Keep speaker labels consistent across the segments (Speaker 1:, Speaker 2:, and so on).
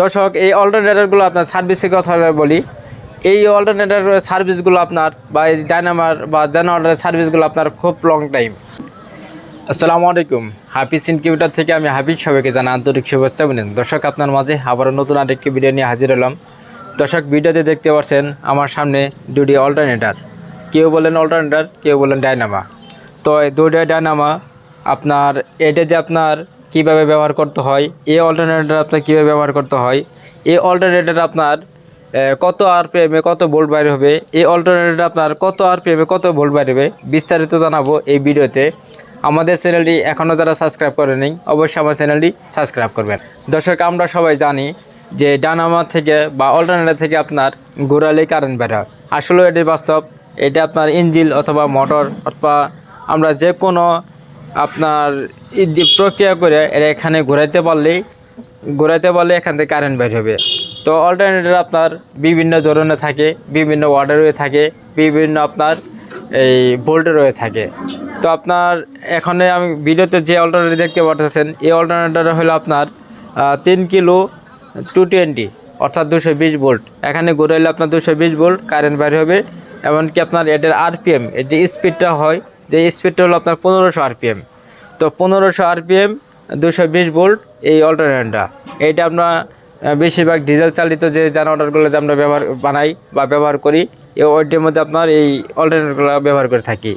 Speaker 1: দর্শক, এই অল্টারনেটারগুলো আপনার সার্ভিসের কথা বলি। এই অল্টারনেটার সার্ভিসগুলো আপনার বা এই ডাইনামার বা জেনারেটারের সার্ভিসগুলো আপনার খুব লং টাইম আসসালামু আলাইকুম। হাফিজ ইনকিউটার থেকে আমি হাফিজ সবাইকে জানা আন্তরিক শুভেচ্ছা বলেন দর্শক, আপনার মাঝে আবারও নতুন আরেকটি ভিডিও নিয়ে হাজির হলাম। দর্শক, ভিডিওতে দেখতে পাচ্ছেন আমার সামনে দুটি অল্টারনেটার কেউ বলেন অল্টারনেটার কেউ বলেন ডাইনামা তো এই দুটো ডাইনামা আপনার, এটা যে আপনার কীভাবে ব্যবহার করতে হয় এই অল্টারনেটার আপনার কীভাবে ব্যবহার করতে হয় এই অল্টারনেটার আপনার কত আরপিএমে কত ভোল্ট বাইর হবে এই অল্টারনেটার আপনার কত আর আরপিএমে কত ভোল্ট বাইর হবে, বিস্তারিত জানাব এই ভিডিওতে। আমাদের চ্যানেলটি এখনও যারা সাবস্ক্রাইব করেনি, অবশ্যই আমার চ্যানেলটি সাবস্ক্রাইব করবেন। দর্শক, আমরা সবাই জানি যে ডানামা থেকে বা অল্টারনেটার থেকে আপনার ঘোরালে কারেন্ট বের হয়। আসলে এটি বাস্তব। এটা আপনার ইঞ্জিল অথবা মোটর অথবা আমরা যে কোনো আপনার যে প্রক্রিয়া করে এরা এখানে ঘোরাইতে পারলেই ঘোরাইতে পারলে এখান থেকে কারেন্ট বের হবে। তো অল্টারনেটার আপনার বিভিন্ন ধরনের থাকে, বিভিন্ন ওয়ার্ডের হয়ে থাকে, বিভিন্ন আপনার এই ভোল্টের হয়ে থাকে। তো আপনার এখানে আমি ভিডিওতে যে অল্টারনেটার দেখতে পাচ্ছেন এই অল্টারনেটার হলো আপনার তিন কিলো টু টোয়েন্টি অর্থাৎ দুশো বিশ ভোল্ট এখানে ঘুরাইলে আপনার দুশো বিশ ভোল্ট কারেন্ট বের হবে, এমনকি আপনার এটার আরপিএম এর যে স্পিডটা হয় যে স্পিডটা হলো আপনার পনেরোশো আরপিএম তো পনেরোশো আরপিএম দুশো বিশ ভোল্ট এই অল্টারনেটটা এইটা আমরা বেশিরভাগ ডিজেল চালিত যে জেনারেটরগুলো যে আমরা ব্যবহার, বানাই বা ব্যবহার করি এই ওইটির মধ্যে আপনার এই অল্টারনেটগুলো ব্যবহার করে থাকি।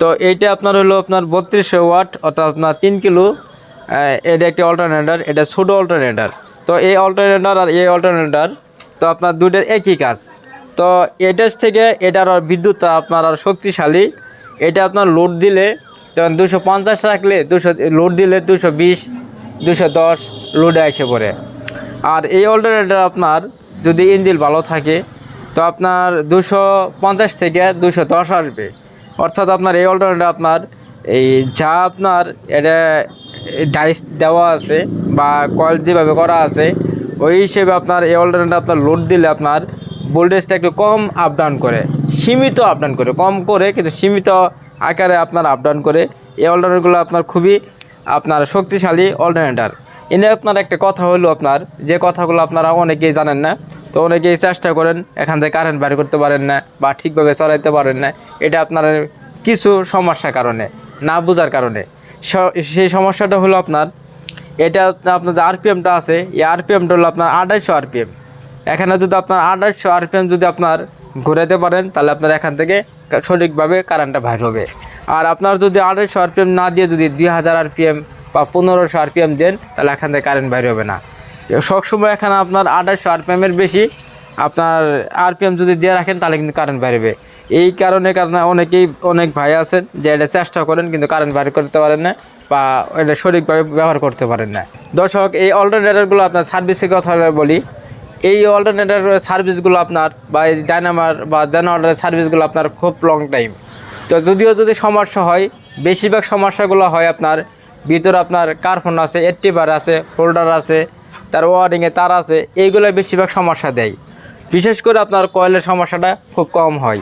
Speaker 1: তো এইটা আপনার হলো আপনার বত্রিশশো ওয়াট, অর্থাৎ আপনার তিন কিলো এটা একটি অল্টারনেটার এটা ছোটো অল্টারনেটার তো এই অল্টারনেটার আর এই অল্টারনেটার তো আপনার দুইটার একই কাজ। তো এটার থেকে এটার বিদ্যুৎ আপনার আর শক্তিশালী এটা আপনার লোড দিলে যেমন দুশো পঞ্চাশ রাখলে, দুশো লোড দিলে দুশো বিশ, দুশো দশ লোডে এসে পড়ে। আর এই অল্টারনেটার আপনার যদি ইঞ্জিন ভালো থাকে, তো আপনার দুশো পঞ্চাশ থেকে দুশো দশ আসবে। অর্থাৎ আপনার এই অল্টারনেটার আপনার এই যা আপনার এটা ডাইস দেওয়া আছে বা কয়েল যেভাবে করা আছে, ওই হিসেবে আপনার এই অল্টারনেটার আপনার লোড দিলে আপনার ভোল্টেজটা একটু কম আপ ডাউন করে, সীমিত আপ ডাউন করে, কম করে, কিন্তু সীমিত আকারে আপনার আপ ডাউন করে, এই অল্টারনেটগুলো আপনার খুবই আপনার শক্তিশালী অল্টারনেটার এনে আপনার একটা কথা হলো আপনার, যে কথাগুলো আপনারা অনেকেই জানেন না, তো অনেকেই চেষ্টা করেন এখান থেকে কারেন্ট বের করতে পারেন না বা ঠিকভাবে চলাইতে পারেন না, এটা আপনার কিছু সমস্যার কারণে, না বোঝার কারণে। সেই সমস্যাটা হলো আপনার, এটা আপনার যে আরপিএমটা আছে, এই আরপিএমটা হলো আপনার আড়াইশো আরপিএম এখানে যদি আপনার আড়াইশো আরপিএম যদি আপনার ঘুরাতে পারেন, তাহলে আপনার এখান থেকে সঠিকভাবে কারেন্টটা বাইর হবে। আর আপনার যদি আড়াইশো আরপিএম না দিয়ে যদি দুই হাজার আরপিএম বা পনেরোশো আরপিএম দেন, তাহলে এখান থেকে কারেন্ট বাইর হবে না। সবসময় এখানে আপনার আড়াইশো আরপিএমের বেশি, আপনার আরপিএম যদি দিয়ে রাখেন, তাহলে কিন্তু কারেন্ট বাইরবে এই কারণে কারণে অনেকেই, অনেক ভাই আছেন যে এটা চেষ্টা করেন, কিন্তু কারেন্ট বাইর করতে পারেন না বা এটা সঠিকভাবে ব্যবহার করতে পারেন না। দর্শক, এই অল্টারনেটারগুলো আপনার সার্ভিসের কথা বলি। এই অল্টারনেটার সার্ভিসগুলো আপনার বা এই ডাইনামার বা জেনারেটারের সার্ভিসগুলো আপনার খুব লং টাইম তো যদিও যদি সমস্যা হয়, বেশিরভাগ সমস্যাগুলো হয় আপনার ভিতরে আপনার কার্ফোন আছে এট্টিবার আছে হোল্ডার আছে, তার ওয়ারিংয়ে তার আছে, এইগুলো বেশিরভাগ সমস্যা দেয়। বিশেষ করে আপনার কয়েলের সমস্যাটা খুব কম হয়।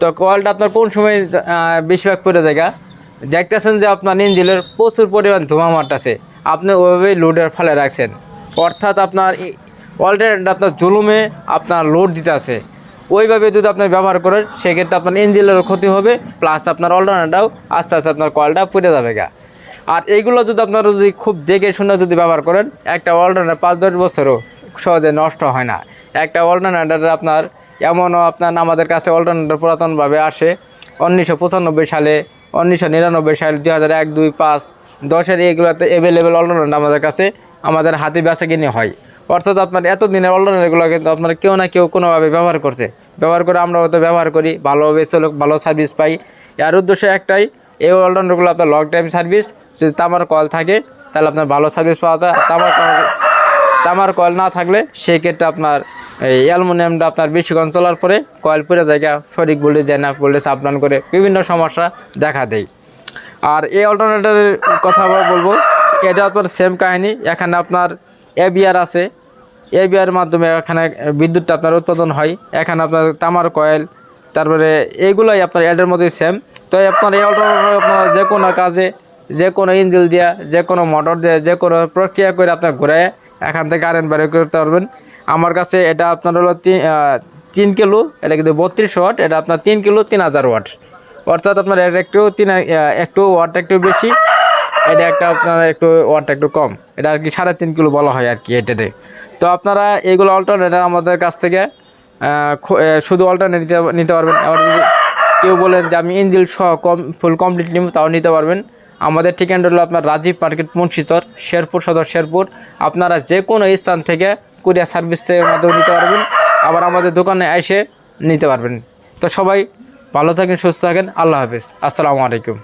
Speaker 1: তো কয়েলটা আপনার কোন সময় বেশিরভাগ পড়ে জায়গা দেখতেছেন যে আপনার ইঞ্জিনের প্রচুর পরিমাণ ধোঁয়া মারতেছে। আপনি ওইভাবেই লোডের ফেলে রাখছেন। অর্থাৎ আপনার অল্টারনেট আপনার জুলুমে আপনার লোড দিতে আছে। ওইভাবে যদি আপনি ব্যবহার করেন, সেক্ষেত্রে আপনার ইঞ্জিনেরও ক্ষতি হবে প্লাস আপনার অল্টারনেটটাও আস্তে আস্তে আপনার কলটা পুড়ে যাবে গা। আর এইগুলো যদি আপনারা যদি খুব দেখে শুনে যদি ব্যবহার করেন, একটা অল্টারনেট পাঁচ দশ বছরও সহজে নষ্ট হয় না। একটা অল্টারনেটার আপনার এমনও আপনার আমাদের কাছে অল্টারনেটার পুরাতনভাবে আসে, উনিশশো পঁচানব্বই সালে, উনিশশো নিরানব্বই সালে, দুই হাজার এক, দুই, পাঁচ, দশের এগুলোতে অ্যাভেলেবেল অল্টারনেট আমাদের কাছে। আমাদের হাতে বেচা কিনে হয়। অর্থাৎ আপনার এত দিনের অল্টারনেটগুলো কিন্তু আপনার কেউ না কেউ কোনোভাবে ব্যবহার করছে। ব্যবহার করে আমরা হয়তো ব্যবহার করি, ভালোভাবে চলো ভালো সার্ভিস পাই। এর উদ্দেশ্য একটাই, এই অলরাউন্ডারগুলো আপনার লং টাইম সার্ভিস যদি তামার কল থাকে, তাহলে আপনার ভালো সার্ভিস পাওয়া যায়। তামার কল- তামার কয়েল না থাকলে সেই ক্ষেত্রে আপনার এই অ্যালুমিনিয়ামটা আপনার বেশিক্ষণ চলার পরে কয়েল পুরো জায়গা সঠিক ভোল্টেজ যায় না ভোল্টেজ আপ ডাউন করে বিভিন্ন সমস্যা দেখা দেয়। আর এই অল্টারনেটারের কথা বলব এটা আপনার সেম কাহিনী। এখানে আপনার এবিআর আছে। এবিআর মাধ্যমে এখানে বিদ্যুৎটা আপনার উৎপাদন হয়। এখানে আপনার তামার কয়েল, তারপরে এইগুলোই আপনার এটার মধ্যে সেম তো আপনার এই আপনার যে কোনো কাজে, যে কোনো ইঞ্জিল দিয়া, যে কোনো মোটর দিয়ে, যে কোনো প্রক্রিয়া করে আপনার ঘুরে এখান থেকে কারেন্ট বের করতে পারবেন। আমার কাছে এটা আপনার হলো তিন তিন কিলো, এটা কিন্তু বত্রিশ ওয়াট, এটা আপনার তিন কিলো তিন হাজার ওয়াট। অর্থাৎ আপনার এটা একটু তিন একটু ওয়াট একটু বেশি। এটা একটা আপনার একটু ওয়াটটা একটু কম। এটা আর কি সাড়ে তিন কিলো বলা হয় আর কি এটাতে। তো আপনারা এইগুলো অল্টারনেটার আমাদের কাছ থেকে শুধু অল্টারনেট নিতে নিতে পারবেন। আবার যদি কেউ বলেন যে আমি ইঞ্জিল সহ কম ফুল কমপ্লিট নিব, তাও নিতে পারবেন। আমাদের ঠিকানা হলো আপনার রাজীব মার্কেট, মুন্সিচর, শেরপুর সদর শেরপুর। আপনারা যে কোনো স্থান থেকে কুরিয়ার সার্ভিস থেকে মাধ্যমে নিতে পারবেন। আবার আমাদের দোকানে এসে নিতে পারবেন। তো সবাই ভালো থাকেন, সুস্থ থাকেন। আল্লাহ হাফিজ। আসসালামু আলাইকুম।